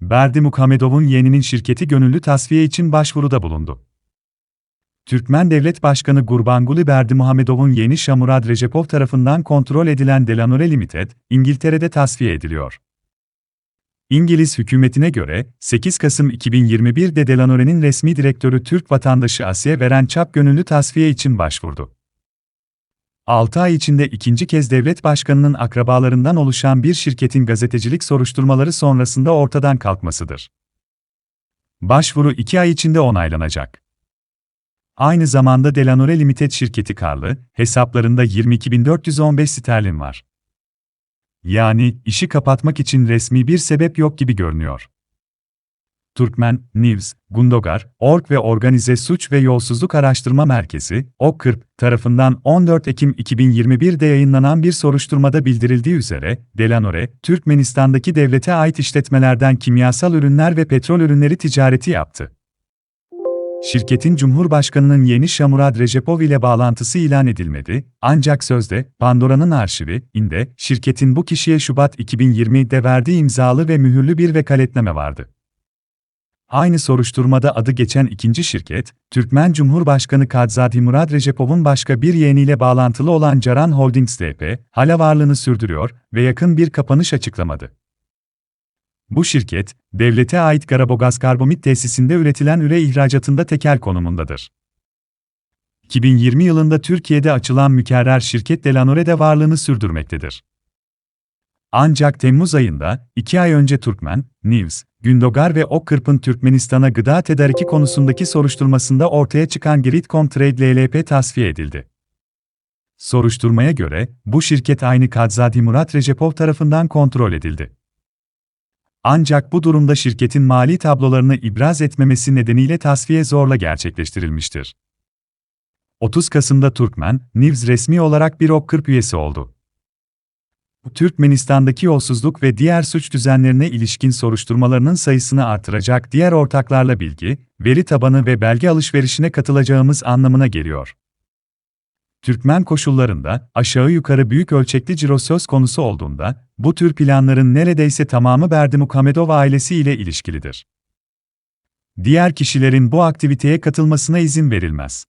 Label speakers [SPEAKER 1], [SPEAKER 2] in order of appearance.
[SPEAKER 1] Berdi Muhamedov'un yeğeninin şirketi gönüllü tasfiye için başvuruda bulundu. Türkmen Devlet Başkanı Gurbanguly Berdimuhamedov'un yeni Şamurad Recepov tarafından kontrol edilen Delanore Limited, İngiltere'de tasfiye ediliyor. İngiliz hükümetine göre, 8 Kasım 2021'de Delanore'nin resmi direktörü Türk vatandaşı Asiye Veren Çap gönüllü tasfiye için başvurdu. 6 ay içinde ikinci kez devlet başkanının akrabalarından oluşan bir şirketin gazetecilik soruşturmaları sonrasında ortadan kalkmasıdır. Başvuru 2 ay içinde onaylanacak. Aynı zamanda Delanore Limited şirketi karlı, hesaplarında 22.415 sterlin var. Yani, işi kapatmak için resmi bir sebep yok gibi görünüyor. Türkmen, News, Gundogar, Org ve Organize Suç ve Yolsuzluk Araştırma Merkezi, OKRP, tarafından 14 Ekim 2021'de yayınlanan bir soruşturmada bildirildiği üzere, Delanore, Türkmenistan'daki devlete ait işletmelerden kimyasal ürünler ve petrol ürünleri ticareti yaptı. Şirketin Cumhurbaşkanı'nın yeni Şamurad Recepov ile bağlantısı ilan edilmedi, ancak sözde, Pandora'nın arşivi, inde, şirketin bu kişiye Şubat 2020'de verdiği imzalı ve mühürlü bir vekaletname vardı. Aynı soruşturmada adı geçen ikinci şirket, Türkmen Cumhurbaşkanı Kadzadi Murad Recepov'un başka bir yeğeniyle bağlantılı olan Caran Holdings DP, hala varlığını sürdürüyor ve yakın bir kapanış açıklamadı. Bu şirket, devlete ait Garabogaz karbamit tesisinde üretilen üre ihracatında tekel konumundadır. 2020 yılında Türkiye'de açılan mükerrer şirket Delanore'de varlığını sürdürmektedir. Ancak Temmuz ayında, iki ay önce Türkmen, News, Gündogar ve Okkırp'ın Türkmenistan'a gıda tedariki konusundaki soruşturmasında ortaya çıkan Gridcom Trade LLP tasfiye edildi. Soruşturmaya göre, bu şirket aynı Kadzadi Murat Recepov tarafından kontrol edildi. Ancak bu durumda şirketin mali tablolarını ibraz etmemesi nedeniyle tasfiye zorla gerçekleştirilmiştir. 30 Kasım'da Türkmen, News resmi olarak bir OKKırp üyesi oldu. Türkmenistan'daki yolsuzluk ve diğer suç düzenlerine ilişkin soruşturmalarının sayısını artıracak diğer ortaklarla bilgi, veri tabanı ve belge alışverişine katılacağımız anlamına geliyor. Türkmen koşullarında aşağı yukarı büyük ölçekli ciro söz konusu olduğunda, bu tür planların neredeyse tamamı Berdimuhamedov ailesi ile ilişkilidir. Diğer kişilerin bu aktiviteye katılmasına izin verilmez.